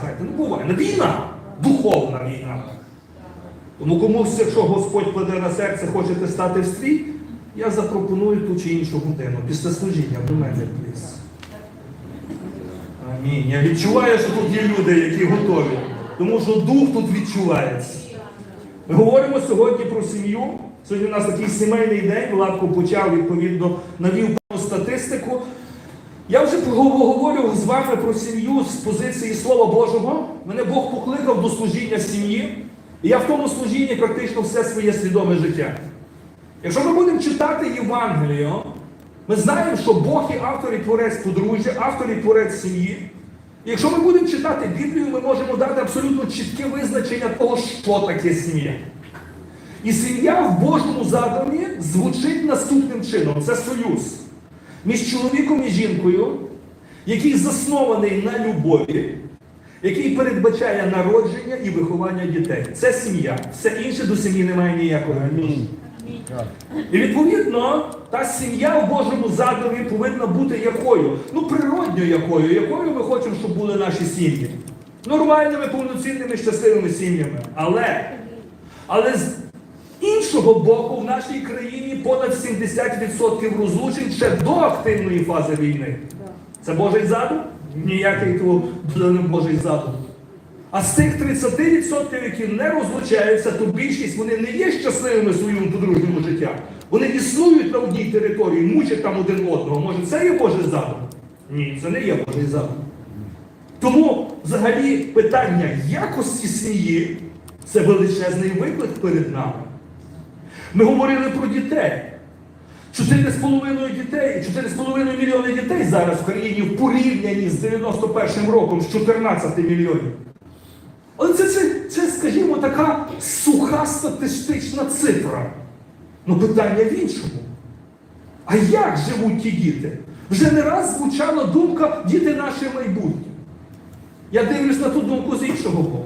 знаєте, ну буває. Не війна, духовна війна. Тому комусь, якщо Господь кладе на серце, хочете стати в стрій, я запропоную ту чи іншу годину після служіння до мене пліс. Амінь. Я відчуваю, що тут є люди, які готові. Тому що дух тут відчувається. Ми говоримо сьогодні про сім'ю. Сьогодні у нас такий сімейний день, Владко почав, відповідно, навів статистику. Я вже поговорю з вами про сім'ю з позиції Слова Божого. Мене Бог покликав до служіння сім'ї. І я в тому служінні практично все своє свідоме життя. Якщо ми будемо читати Євангелію, ми знаємо, що Бог є автор і творець подружжя, автор і творець сім'ї. І якщо ми будемо читати Біблію, ми можемо дати абсолютно чітке визначення того, що таке сім'я. І сім'я в Божому задумі звучить наступним чином: це союз між чоловіком і жінкою, який заснований на любові, який передбачає народження і виховання дітей. Це сім'я. Все інше до сім'ї немає ніякого. І відповідно, та сім'я в Божому задумі повинна бути якою? Ну, природньо якою, якою ми хочемо, щоб були наші сім'ї. Нормальними, повноцінними, щасливими сім'ями. Але, але іншого боку, в нашій країні понад 70% розлучень ще до активної фази війни. Це Божий задум? Ніякий не Божий задум. А з тих 30%, які не розлучаються, то більшість вони не є щасливими в своєму подружньому життя. Вони існують на одній території, мучать там один одного. Може, це є Божий задум? Ні, це не є Божий задум. Тому взагалі питання якості сім'ї це величезний виклик перед нами. Ми говорили про дітей. 4,5 дітей, 4,5 мільйони дітей зараз в країні в порівнянні з 91 роком з 14 мільйонів. Але це, це, це, скажімо, така суха статистична цифра. Ну питання в іншому. А як живуть ті діти? Вже не раз звучала думка діти наше майбутнє. Я дивлюсь на ту думку з іншого боку.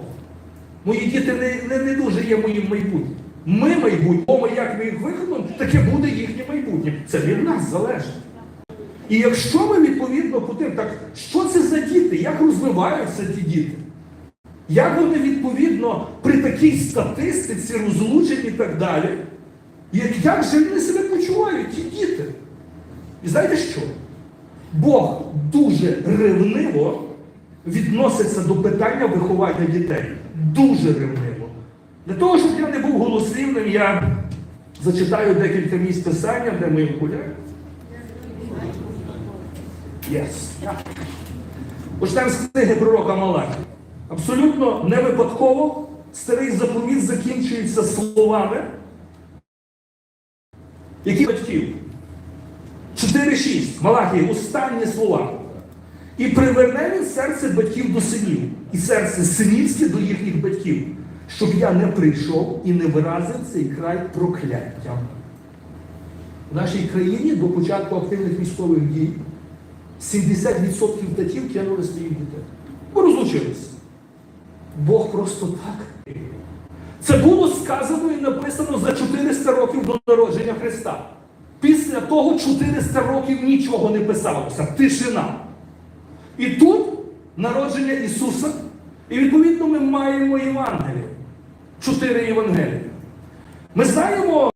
Мої діти не, не, не дуже є моїм майбутнім. Ми майбутнє, ми як ми їх виховуємо, таке буде їхнє майбутнє. Це від нас залежить. І якщо ми відповідно по тим, так що це за діти? Як розвиваються ті діти? Як вони відповідно при такій статистиці розлучені і так далі? Як же вони себе почувають, ті діти? І знаєте що? Бог дуже ревниво відноситься до питання виховання дітей. Дуже ревниво. Для того, щоб я не був голослівним, я зачитаю декілька місць писання, де ми окуляри. Yes. Почнемо з книги пророка Малахі. Абсолютно не випадково старий заповіт закінчується словами, які батьків. 4-6. Малахії, останні слова. І приверне він серце батьків до синів, і серце синівське до їхніх батьків, щоб я не прийшов і не виразив цей край прокляттям. В нашій країні до початку активних військових дій 70% татів кинули своїх дітей. Бо розлучилися. Бог просто так. Це було сказано і написано за 400 років до народження Христа. Після того 400 років нічого не писалося. Тишина. І тут народження Ісуса. І відповідно ми маємо Євангеліє. Чотири Євангелія. Ми знаємо,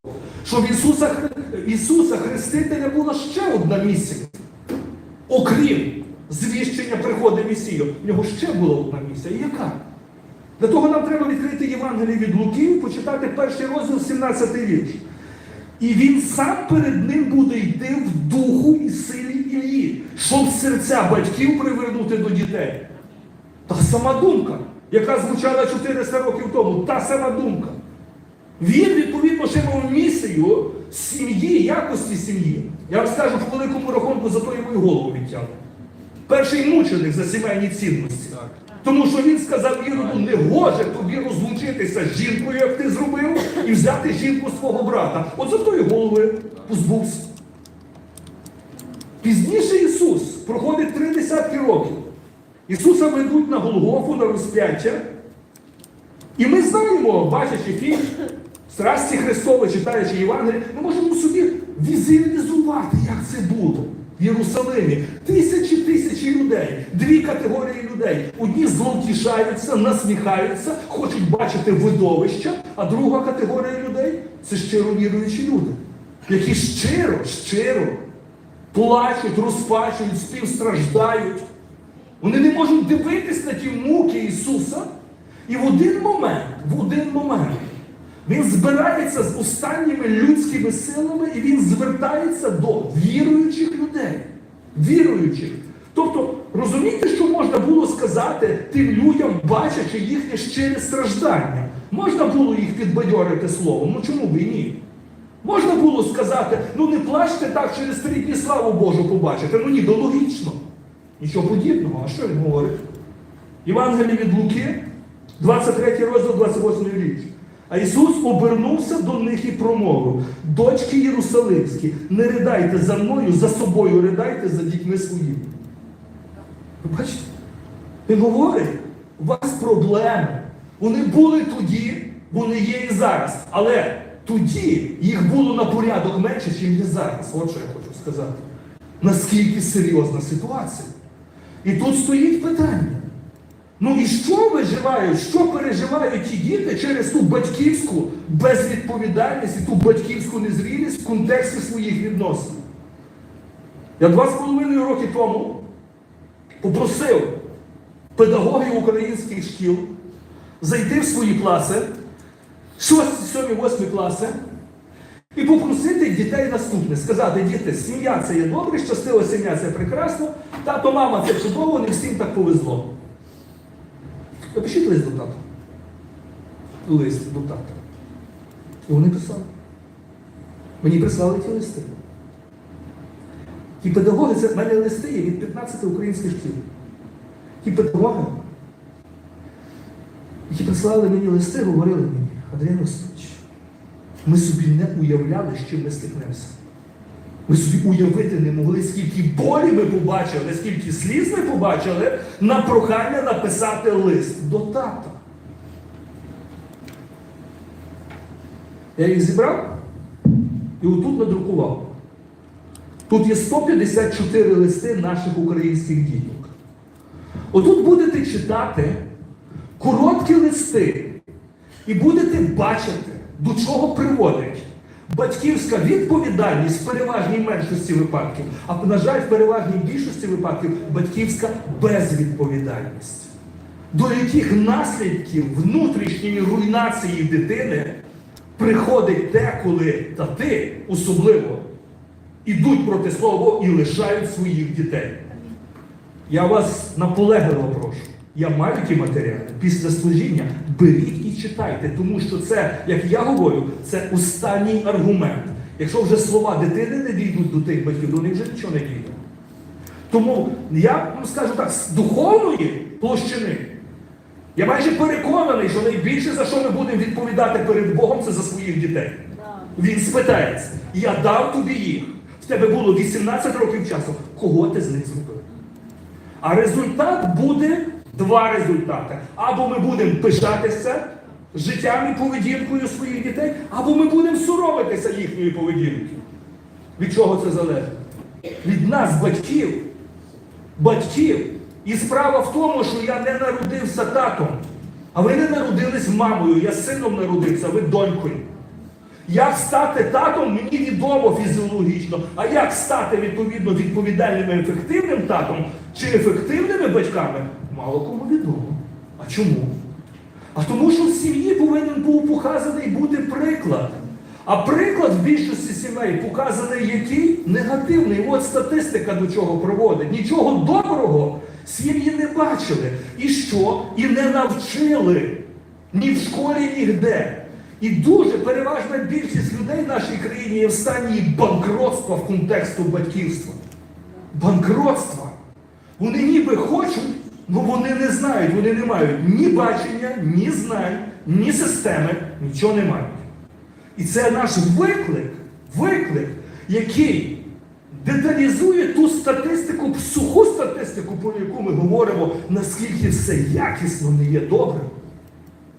що в Ісуса, Ісуса Хрестителя була ще одна місія. Окрім звіщення приходу Месію, в нього ще була одна місія. І яка? Для того нам треба відкрити Євангеліє від Луки і почитати перший розділ, 17 вірш. І він сам перед ним буде йти в духу і силі Ілії, щоб серця батьків привернути до дітей. Та сама думка, яка звучала 400 років тому, та сама думка. Він, відповідно, ще мав місію сім'ї, якості сім'ї. Я вам скажу, по великому рахунку за то йому і голову відтягнув. Перший мученик за сімейні цінності. Тому що він сказав Іроду, не гоже тобі розлучитися з жінкою, як ти зробив, і взяти жінку свого брата. От за тої голови позбувся. Пізніше Ісус проходить три десятки років. Ісуса ведуть на Голгофу, на розп'яття. І ми знаємо, бачачи фільм, страсті Христове, читаючи Євангеліє, ми можемо собі візуалізувати, як це було. в Єрусалимі. Тисячі тисячі людей, дві категорії людей. Одні зловтішаються, насміхаються, хочуть бачити видовища, а друга категорія людей це щиро віруючі люди, які щиро, щиро плачуть, розпачують, співстраждають. Вони не можуть дивитись на ті муки Ісуса. І в один момент, в один момент, він збирається з останніми людськими силами і він звертається до віруючих людей. Віруючих. Тобто, розумієте, що можна було сказати тим людям, бачачи їхнє щире страждання? Можна було їх підбадьорити словом, ну чому б і ні? Можна було сказати, ну не плачте так, через три дні славу Божу побачите. Ну ні, то логічно. Нічого подібного. А що він говорить? Євангеліє від Луки, 23 розділ, 28 річ. А Ісус обернувся до них і промовив: дочки Єрусалимські, не ридайте за мною, за собою ридайте за дітьми своїми. Ви бачите? Він говорить, у вас проблеми. Вони були тоді, вони є і зараз. Але тоді їх було на порядок менше, ніж є зараз. От що я хочу сказати. Наскільки серйозна ситуація. І тут стоїть питання. Ну і що виживають, що переживають ті діти через ту батьківську безвідповідальність і ту батьківську незрілість в контексті своїх відносин? Я два з половиною роки тому попросив педагогів українських шкіл зайти в свої класи, 6, 7, 8 класи, і попросити дітей наступне, сказати, діти, сім'я це є добре, щаслива сім'я це прекрасно, тато, мама це чудово, не всім так повезло. Напишіть лист до тата. Лист до тата. І вони писали. Мені прислали ті листи. Ті педагоги, це в мене листи є від 15 українських шкіл. Ті педагоги, які прислали мені листи, говорили мені, Андрій Ростович, ми собі не уявляли, з чим ми стикнемося. Ми собі уявити не могли, скільки болі ми побачили, скільки сліз ми побачили на прохання написати лист до тата. Я їх зібрав і отут надрукував. Тут є 154 листи наших українських діток. Отут будете читати короткі листи і будете бачити, до чого приводить батьківська відповідальність в переважній меншості випадків, а на жаль, в переважній більшості випадків батьківська безвідповідальність. До яких наслідків внутрішньої руйнації дитини приходить те, коли тати особливо ідуть проти слова і лишають своїх дітей. Я вас наполегливо прошу. Я маю ті матеріали після служіння. Беріть і читайте, тому що це, як я говорю, це останній аргумент. Якщо вже слова дитини не дійдуть до тих батьків, до них вже нічого не дійде. Тому я вам скажу так, з духовної площини, я майже переконаний, що найбільше за що ми будемо відповідати перед Богом, це за своїх дітей. Він спитається, я дав тобі їх. В тебе було 18 років часу. Кого ти з них зробив? А результат буде два результати. Або ми будемо пишатися життям і поведінкою своїх дітей, або ми будемо соромитися їхньої поведінки. Від чого це залежить? Від нас, батьків. Батьків. І справа в тому, що я не народився татом, а ви не народились мамою, я сином народився, ви донькою. Як стати татом, мені відомо фізіологічно. А як стати відповідно відповідальним і ефективним татом чи ефективними батьками, мало кому відомо. А чому? А тому, що в сім'ї повинен був показаний бути приклад. А приклад в більшості сімей показаний який? Негативний. От статистика до чого приводить. Нічого доброго сім'ї не бачили. І що? І не навчили ні в школі, ніде. І дуже переважна більшість людей в нашій країні є в стані банкротства в контексту батьківства. Банкротства. Вони ніби хочуть, але вони не знають, вони не мають ні бачення, ні знань, ні системи, нічого не мають. І це наш виклик, виклик, який деталізує ту статистику, суху статистику, про яку ми говоримо, наскільки все якісно не є добре.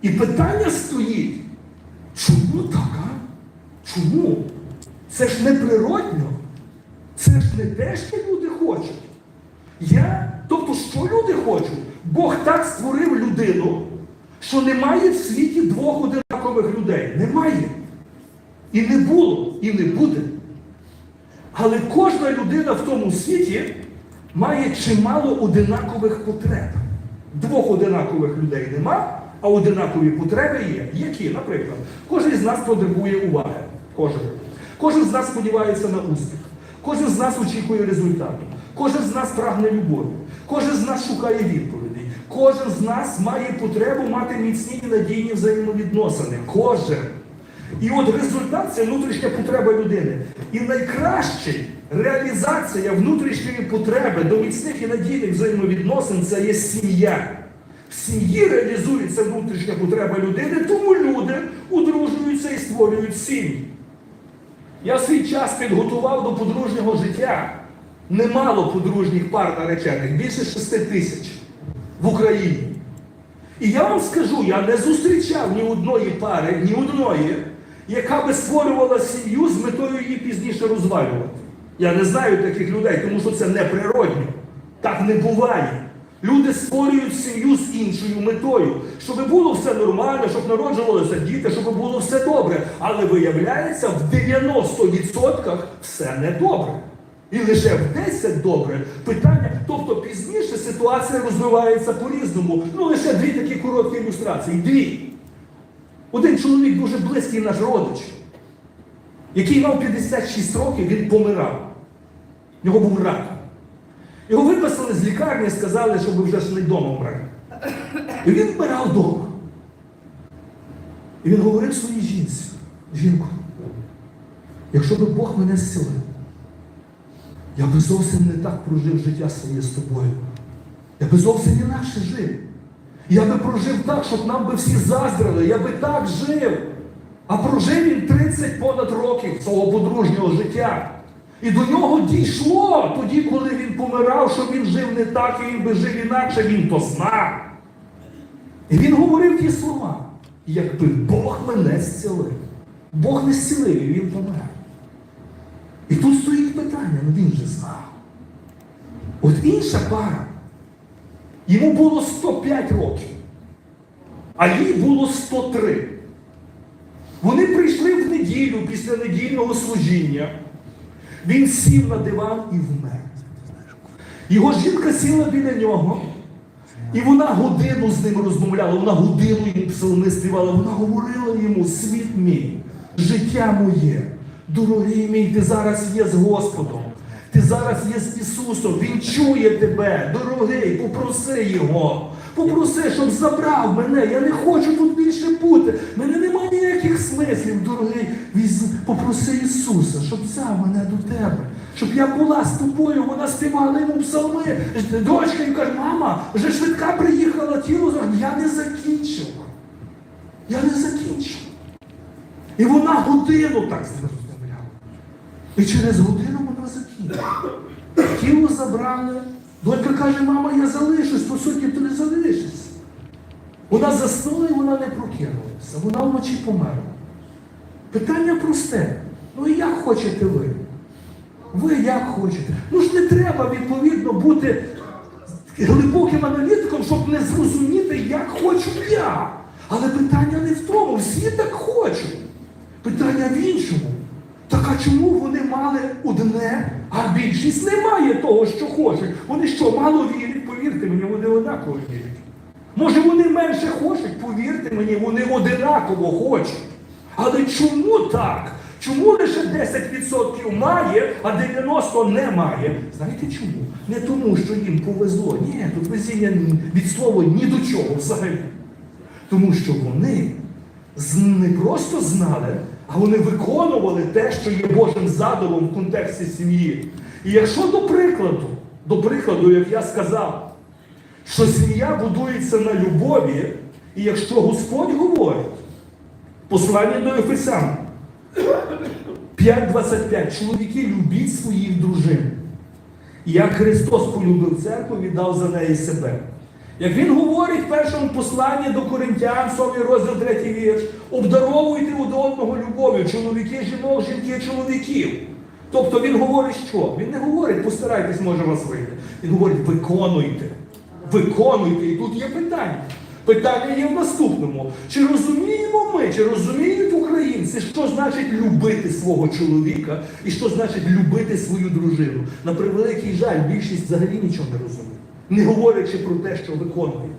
І питання стоїть. Чому так, а? Чому? Це ж неприродно. Це ж не те, що люди хочуть. Я, тобто, що люди хочуть? Бог так створив людину, що немає в світі двох одинакових людей. Немає. І не було, і не буде. Але кожна людина в тому світі має чимало одинакових потреб. Двох одинакових людей нема, а одинакові потреби є. Які, наприклад, кожен з нас потребує уваги. Кожен. Кожен з нас сподівається на успіх. Кожен з нас очікує результату. Кожен з нас прагне любові. Кожен з нас шукає відповідей. Кожен з нас має потребу мати міцні і надійні взаємовідносини. Кожен. І от результат це внутрішня потреба людини. І найкраща реалізація внутрішньої потреби до міцних і надійних взаємовідносин це є сім'я. В сім'ї реалізується внутрішня потреба людини, тому люди одружуються і створюють сім'ї. Я свій час підготував до подружнього життя немало подружніх пар наречених, більше 6 тисяч в Україні. І я вам скажу, я не зустрічав ні одної пари, ні одної, яка би створювала сім'ю з метою її пізніше розвалювати. Я не знаю таких людей, тому що це неприродно. Так не буває. Люди створюють сім'ю з іншою метою, щоб було все нормально, щоб народжувалися діти, щоб було все добре. Але виявляється, в 90% все не добре. І лише в 10 добре питання, тобто пізніше ситуація розвивається по-різному. Ну лише дві такі короткі ілюстрації. Дві. Один чоловік дуже близький наш родич, який мав 56 років, він помирав. В нього був рак. Його виписали з лікарні, сказали, щоб вже ж не вдома вмер. І він вмирав вдома. І він говорив своїй жінці, жінку, якщо би Бог мене зцілив, я би зовсім не так прожив життя своє з тобою. Я би зовсім інакше жив. Я би прожив так, щоб нам би всі заздрили. Я би так жив. А прожив він 30 понад років свого подружнього життя. І до нього дійшло тоді, коли він помирав, що він жив не так, і він би жив інакше, він то знав. І він говорив ті слова. Якби Бог мене зцілив. Бог не зцілив, і він помер. І тут стоїть питання, ну він же знав. От інша пара, йому було 105 років, а їй було 103. Вони прийшли в неділю після недільного служіння. Він сів на диван і вмер. Його жінка сіла біля нього, і вона годину з ним розмовляла, вона годину йому псалми співала, вона говорила йому, світ мій, життя моє, дорогий мій, ти зараз є з Господом. Ти зараз є з Ісусом, Він чує тебе, дорогий, попроси Його. Попроси, щоб забрав мене. Я не хочу тут більше бути. Мене немає ніяких смислів, дорогий. Попроси Ісуса, щоб взяв мене до тебе. Щоб я була з тобою, вона співала йому псалми. Дочка і каже, мама, вже швидка приїхала тіло. Я не закінчила. Я не закінчила. І вона годину так з ним розмовляла. І через годину вона закінчила. Тіло забрали. Донька каже, мама, я залишусь, по суті, ти не залишишся. Вона заснула і вона не прокинулася. Вона вночі померла. Питання просте. Ну і як хочете ви? Ви як хочете? Ну ж не треба, відповідно, бути глибоким аналітиком, щоб не зрозуміти, як хочу я. Але питання не в тому, всі так хочуть. Питання в іншому. Так а чому вони мали одне, а більшість не має того, що хочуть? Вони що, мало вірять? Повірте мені, вони однаково вірять. Може, вони менше хочуть, повірте мені, вони одинаково хочуть. Але чому так? Чому лише 10% має, а 90% не має? Знаєте чому? Не тому, що їм повезло. Ні, тут везіння від слова ні до чого взагалі. Тому що вони не просто знали, а вони виконували те, що є Божим задумом в контексті сім'ї. І якщо до прикладу, до прикладу, як я сказав, що сім'я будується на любові, і якщо Господь говорить, послання до Ефесян 5.25, чоловіки, любіть своїх дружин. Як Христос полюбив церкву, віддав за неї себе. Як він говорить в першому посланні до Коринтян, 7 розділ 3 вірш, обдаровуйте один одного любов'ю, чоловіки, жінок, жінки, чоловіків. Тобто він говорить що? Він не говорить, постарайтесь, може вас вийде. Він говорить, виконуйте. Виконуйте. І тут є питання. Питання є в наступному. Чи розуміємо ми, чи розуміють українці, що значить любити свого чоловіка і що значить любити свою дружину? На превеликий жаль, більшість взагалі нічого не розуміє, не говорячи про те, що виконує.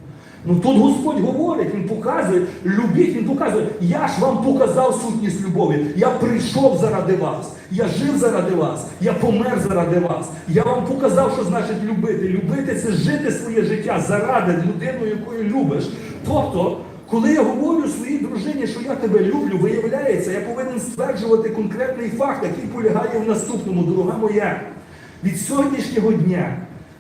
Ну тут Господь говорить, Він показує, любіть, Він показує, я ж вам показав сутність любові. Я прийшов заради вас, я жив заради вас, я помер заради вас. Я вам показав, що значить любити. Любити це жити своє життя заради людини, якою любиш. Тобто, коли я говорю своїй дружині, що я тебе люблю, виявляється, я повинен стверджувати конкретний факт, який полягає в наступному, дорога моя. Від сьогоднішнього дня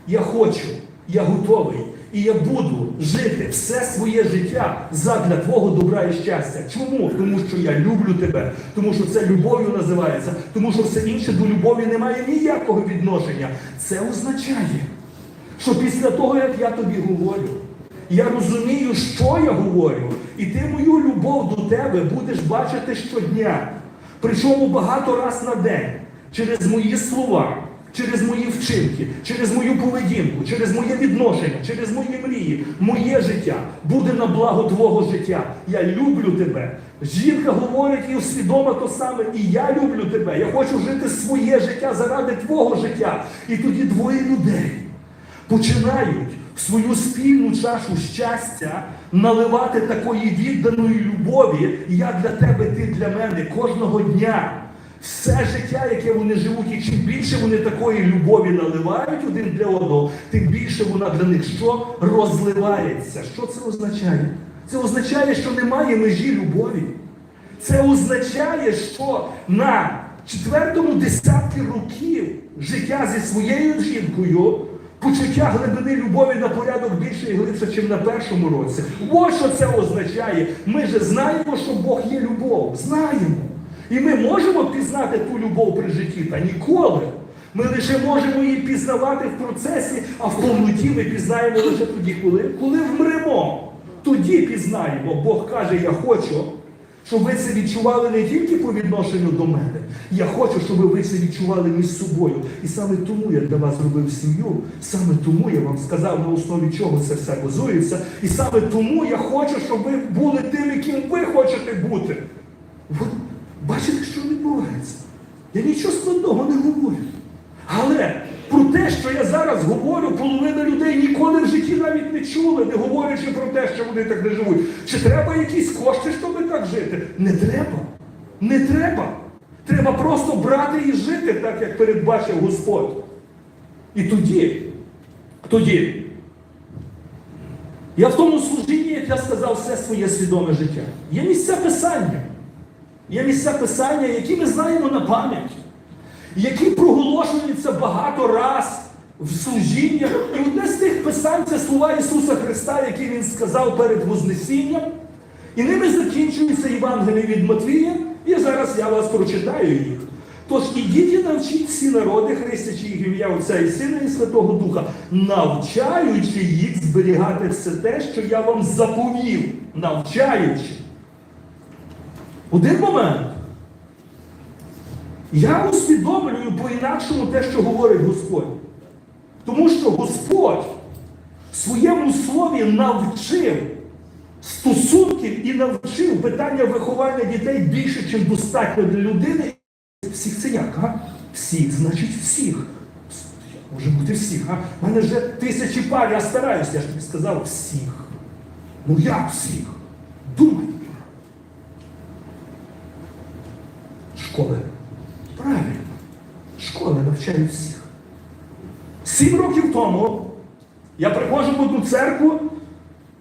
я хочу, я готовий. І я буду жити все своє життя задля твого добра і щастя. Чому? Тому що я люблю тебе, тому що це любов'ю називається, тому що все інше до любові не має ніякого відношення. Це означає, що після того, як я тобі говорю, я розумію, що я говорю, і ти мою любов до тебе будеш бачити щодня. Причому багато раз на день, через мої слова, через мої вчинки, через мою поведінку, через моє відношення, через мої мрії, моє життя буде на благо твого життя. Я люблю тебе. Жінка говорить і свідомо то саме, і я люблю тебе. Я хочу жити своє життя заради твого життя. І тоді двоє людей починають свою спільну чашу щастя наливати такої відданої любові, я для тебе, ти для мене кожного дня. Все життя, яке вони живуть, і чим більше вони такої любові наливають один для одного, тим більше вона для них що розливається. Що це означає? Це означає, що немає межі любові. Це означає, що на четвертому десятки років життя зі своєю жінкою почуття глибини любові на порядок більше і глибше, ніж на першому році. Ось що це означає. Ми же знаємо, що Бог є любов. Знаємо. І ми можемо пізнати ту любов при житті, та ніколи. Ми лише можемо її пізнавати в процесі, а в повноті ми пізнаємо лише тоді, коли, коли вмремо. Тоді пізнаємо. Бог каже, я хочу, щоб ви це відчували не тільки по відношенню до мене. Я хочу, щоб ви це відчували між собою. І саме тому я для вас зробив сім'ю, саме тому я вам сказав, на основі чого це все базується. І саме тому я хочу, щоб ви були тим, яким ви хочете бути. От відбувається? Я нічого складного не говорю. Але про те, що я зараз говорю, половина людей ніколи в житті навіть не чули, не говорячи про те, що вони так не живуть. Чи треба якісь кошти, щоб так жити? Не треба. Не треба. Треба просто брати і жити так, як передбачив Господь. І тоді, тоді, я в тому служінні, як я сказав, все своє свідоме життя. Є місця писання. Є місця писання, які ми знаємо на пам'ять, які проголошуються багато раз в служіннях. І одне з тих писань це слова Ісуса Христа, які Він сказав перед Вознесінням. І ними закінчується Євангеліє від Матвія, і зараз я вас прочитаю їх. Тож ідіть і навчіть всі народи, хрестячи їх ім'я Отця і Сина і Святого Духа, навчаючи їх зберігати все те, що я вам заповів, навчаючи. Один момент. Я усвідомлюю по-інакшому те, що говорить Господь. Тому що Господь в своєму слові навчив стосунків і навчив питання виховання дітей більше, ніж достатньо для людини. Всіх це як? А? Всіх, значить всіх. Може бути всіх. А? У мене вже тисячі пар, я стараюся, я ж тобі сказав всіх. Ну як всіх? Думай. Школи. Правильно. Школи навчають всіх. Сім років тому я приходжу в одну церкву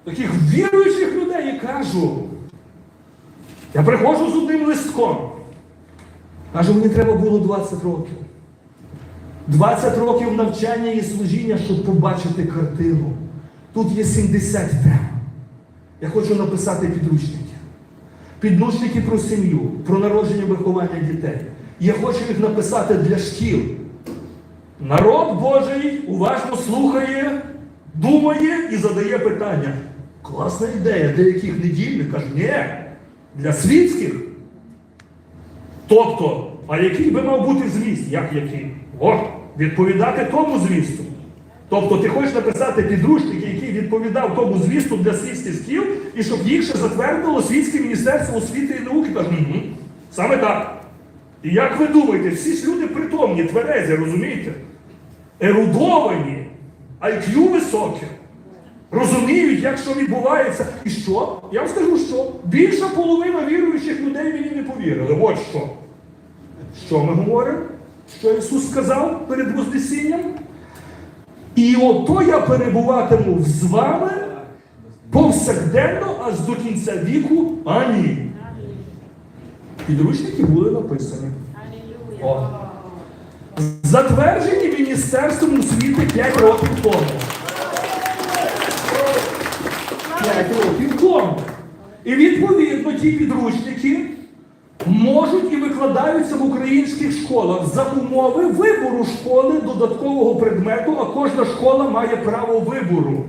таких віруючих людей і кажу. Я приходжу з одним листком. Кажу, мені треба було 20 років. 20 років навчання і служіння, щоб побачити картину. Тут є 70 тем. Я хочу написати підручники. Підручники про сім'ю, про народження виховання дітей. Я хочу їх написати для шкіл. Народ Божий уважно слухає, думає і задає питання. Класна ідея, для яких недільних? Кажу, ні, для світських. Тобто А який би мав бути зміст? Як який? О, відповідати тому змісту. Тобто ти хочеш написати підручник, який відповідав тому змісту для світських шкіл, і щоб їх ще затвердило Світське міністерство освіти і науки. Кажу, угу, саме так. І як ви думаєте, всі ж люди притомні, тверезі, розумієте? Ерудовані, IQ високе, розуміють, як що відбувається. І що? Я вам скажу, що більша половина віруючих людей мені не повірили. От що. Що ми говоримо? Що Ісус сказав перед Вознесінням? І ото я перебуватиму з вами повсякденно аж до кінця віку. Амінь. Підручники були написані. О. Затверджені Міністерством освіти 5 років тому. 5 років тому. І відповідно ті підручники можуть і викладаються в українських школах за умови вибору школи додаткового предмету, а кожна школа має право вибору.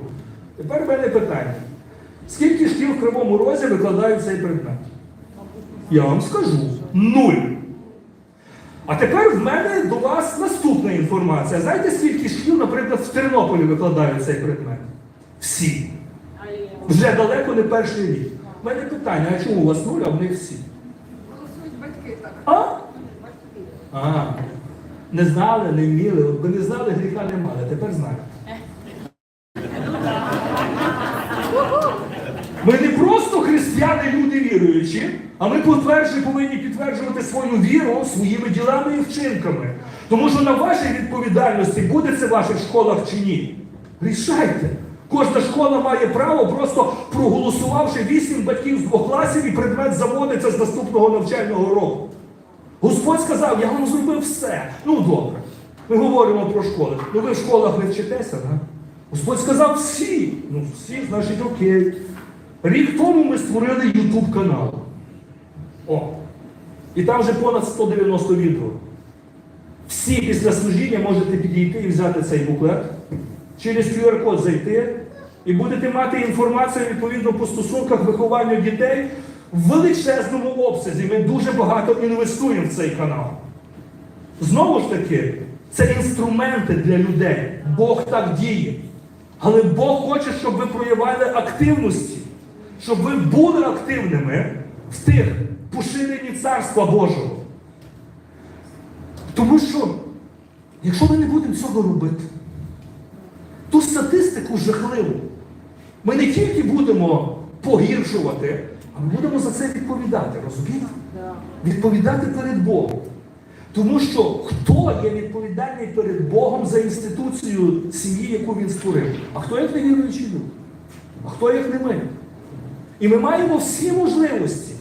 Тепер в мене питання. Скільки шкіл в Кривому Розі викладають цей предмет? Я вам скажу нуль. А тепер в мене до вас наступна інформація. Знаєте, скільки шкіл, наприклад, в Тернополі викладають цей предмет? Всі. Вже далеко не перший рік. У мене питання, а чому у вас нуль, а в них всі? А? А, не знали, не вміли. От не знали, гріха не мали, тепер знають. Ми не просто християни, люди віруючі, а ми повинні підтверджувати свою віру своїми ділами і вчинками. Тому що на вашій відповідальності буде це в ваших школах чи ні. Рішайте. Кожна школа має право, просто проголосувавши вісім батьків з двох класів, і предмет заводиться з наступного навчального року. Господь сказав, я вам зробив все. Ну добре. Ми говоримо про школи. Ну ви в школах не вчитеся, да? Господь сказав всі. Ну всі, значить, окей. Рік тому ми створили YouTube канал. О. І там вже понад 190 відео. Всі після служіння можете підійти і взяти цей буклет, через QR-код зайти, і будете мати інформацію відповідно по стосунках виховання дітей в величезному обсязі. Ми дуже багато інвестуємо в цей канал. Знову ж таки, це інструменти для людей. Бог так діє. Але Бог хоче, щоб ви проявляли активності, щоб ви були активними в тих поширенні Царства Божого. Тому що, якщо ми не будемо цього робити, ту статистику жахливу, ми не тільки будемо погіршувати, а ми будемо за це відповідати, розумієте? Відповідати перед Богом. Тому що хто є відповідальний перед Богом за інституцію сім'ї, яку він створив? А хто як не віруючий люд? А хто як не ми? І ми маємо всі можливості.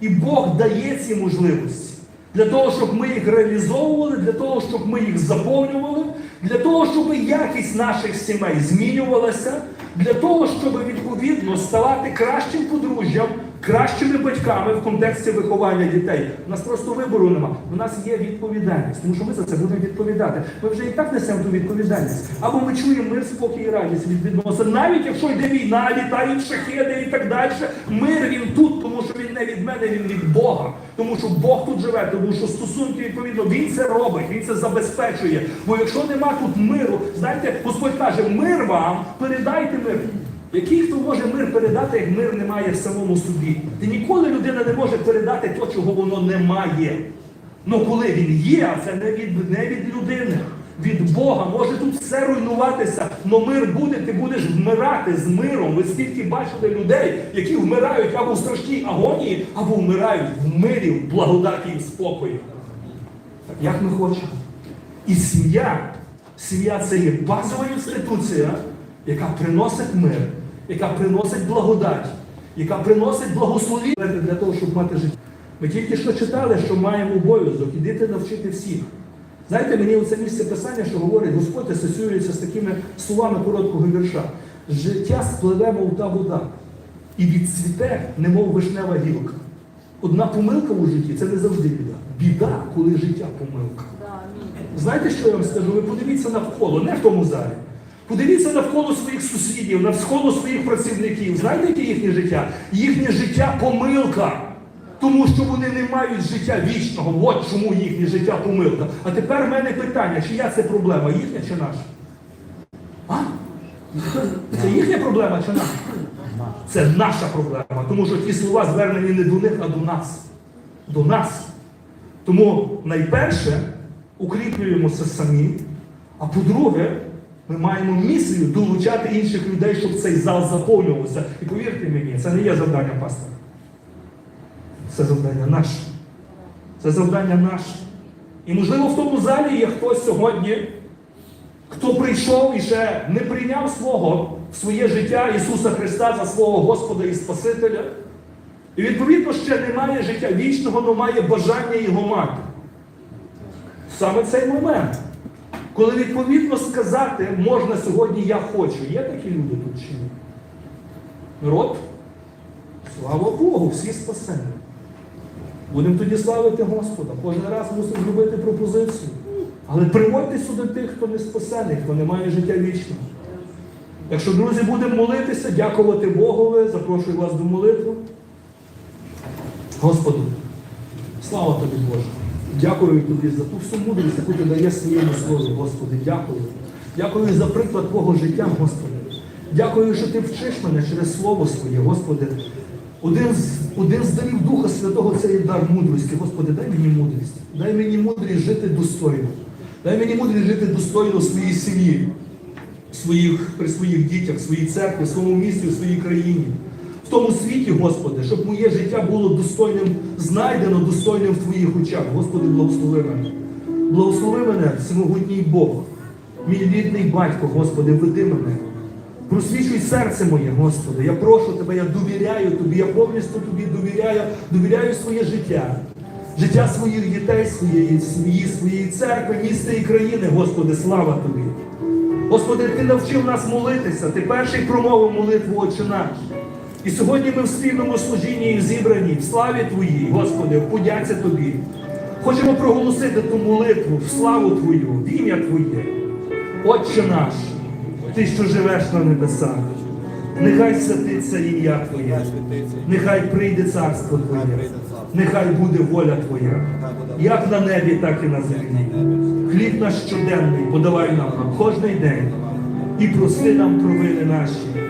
І Бог дає ці можливості. Для того, щоб ми їх реалізовували, для того, щоб ми їх заповнювали, для того, щоб якість наших сімей змінювалася, для того, щоб відповідно ставати кращим подружжям, кращими батьками в контексті виховання дітей. У нас просто вибору нема. У нас є відповідальність, тому що ми за це будемо відповідати. Ми вже і так несемо ту відповідальність. Або ми чуємо мир, спокій і радість від відносин. Навіть якщо йде війна, літають шахеди і так далі. Мир він тут, тому що він не від мене, він від Бога. Тому що Бог тут живе, тому що стосунки, відповідно, він це робить, він це забезпечує. Бо якщо нема тут миру, знаєте, Господь каже, мир вам, передайте мир. Який хто може мир передати, як мир немає в самому собі? Ти ніколи людина не може передати то, чого воно немає. Ну коли він є, а це не від, не від людини, від Бога. Може тут все руйнуватися, але мир буде, ти будеш вмирати з миром. Ви стільки бачили людей, які вмирають або в страшній агонії, або вмирають в мирі, в благодаті і в спокої. Як ми хочемо. І сім'я, сім'я це є базова інституція, яка приносить мир, яка приносить благодать, яка приносить благословіння для того, щоб мати життя. Ми тільки що читали, що маємо обов'язок, ідити навчити всіх. Знаєте, мені оце місце писання, що говорить, Господь асоціюється з такими словами короткого вірша. Життя спливе, мов та вода, і відцвіте, немов вишнева гілка. Одна помилка у житті це не завжди біда. Біда, коли життя помилка. Знаєте, що я вам скажу? Ви подивіться навколо, не в тому залі. Подивіться навколо своїх сусідів, навколо своїх працівників. Знаєте, яке їхнє життя? Їхнє життя помилка. Тому що вони не мають життя вічного. От чому їхнє життя помилка. А тепер в мене питання, чия це проблема? Їхня чи наша? А? Це їхня проблема чи наша? Це наша проблема. Тому що ті слова звернені не до них, а до нас. До нас. Тому найперше укріплюємося самі, а по-друге, ми маємо місію долучати інших людей, щоб цей зал заповнювався. І повірте мені, це не є завдання пастора. Це завдання наше. Це завдання наше. І можливо в тому залі є хтось сьогодні, хто прийшов і ще не прийняв свого в своє життя Ісуса Христа за свого Господа і Спасителя. І відповідно ще не має життя вічного, але має бажання його мати. Саме цей момент, коли відповідно сказати можна сьогодні я хочу. Є такі люди тут чи ні? Народ? Слава Богу, всі спасені. Будемо тоді славити Господа. Кожен раз мусимо зробити пропозицію. Але приводьте сюди тих, хто не спасений, хто не має життя вічного. Якщо, друзі, будемо молитися, дякувати Богові, запрошую вас до молитви. Господу, слава тобі, Боже. Дякую тобі за ту всю мудрість, яку ти даєш своєму слові, Господи. Дякую. Дякую за приклад Твого життя, Господи. Дякую, що ти вчиш мене через Слово своє, Господи. Один з, один з дарів Духа Святого це є дар мудрості. Господи, дай мені мудрість. Дай мені мудрість жити достойно. Дай мені мудрість жити достойно в своїй сім'ї, своїх, при своїх дітях, своїй церкві, своєму місті, в своїй країні. В тому світі, Господи, щоб моє життя було достойним, знайдено достойним в Твоїх очах. Господи, благослови мене. Благослови мене, всемогутній Бог, мій рідний батько, Господи, веди мене. Просвічуй серце моє, Господи. Я прошу Тебе, я довіряю Тобі, я повністю Тобі довіряю, довіряю своє життя, життя своїх дітей, своєї сім'ї, своєї церкви, міста і країни, Господи, слава Тобі. Господи, Ти навчив нас молитися, Ти перший промовив молитву Отче наш. І сьогодні ми в спільному служінні і зібрані, в славі Твоїй, Господи, подяці Тобі. Хочемо проголосити ту молитву в славу Твою, в ім'я Твоє. Отче наш, Ти, що живеш на небесах, нехай святиться ім'я Твоє, нехай прийде царство Твоє, нехай буде воля Твоя, як на небі, так і на землі. Хліб наш щоденний подавай нам на кожний день і прости нам провини наші,